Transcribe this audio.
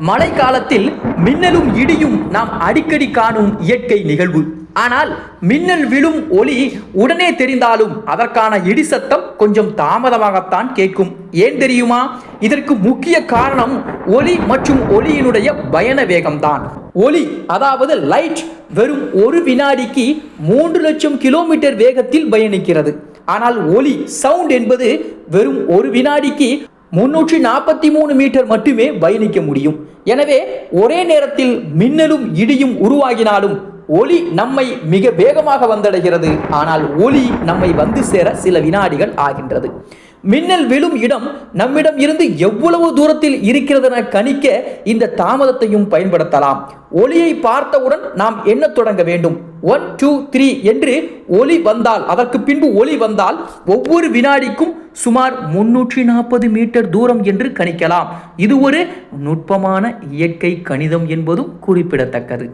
மழை காலத்தில் மின்னலும் இடியும் நாம் அடிக்கடி காணும் இயற்கை நிகழ்வு. ஆனால் மின்னல் விழும் ஒளி உடனே தெரிந்தாலும் அதற்கான இடி சத்தம் கொஞ்சம் தாமதமாகத்தான் கேட்கும். ஏன் தெரியுமா? இதற்கு முக்கிய காரணம் ஒளி மற்றும் ஒளியினுடைய பயண வேகம்தான். ஒளி அதாவது லைட் வெறும் ஒரு வினாடிக்கு மூன்று லட்சம் கிலோமீட்டர் வேகத்தில் பயணிக்கிறது. ஆனால் ஒளி சவுண்ட் என்பது வெறும் ஒரு வினாடிக்கு முன்னூற்றி நாற்பத்தி மூணு மீட்டர் மட்டுமே பயணிக்க முடியும். எனவே ஒரே நேரத்தில் மின்னலும் இடியும் உருவாகினாலும் ஒளி நம்மை மிக வேகமாக வந்தடைகிறது. ஆனால் ஒளி நம்மை வந்து சேர சில வினாடிகள் ஆகின்றது. மின்னல் விழும் இடம் நம்மிடம் இருந்து எவ்வளவு தூரத்தில் இருக்கிறது என கணிக்க இந்த தாமதத்தையும் பயன்படுத்தலாம். ஒளியை பார்த்தவுடன் நாம் என்ன தொடங்க வேண்டும்? ஒன் டூ த்ரீ என்று ஒளி வந்தால் அதற்கு பின்பு ஒளி வந்தால் ஒவ்வொரு வினாடிக்கும் சுமார் முன்னூற்றி நாற்பது மீட்டர் தூரம் என்று கணிக்கலாம். இது ஒரு நுட்பமான இயற்கை கணிதம் என்பதும் குறிப்பிடத்தக்கது.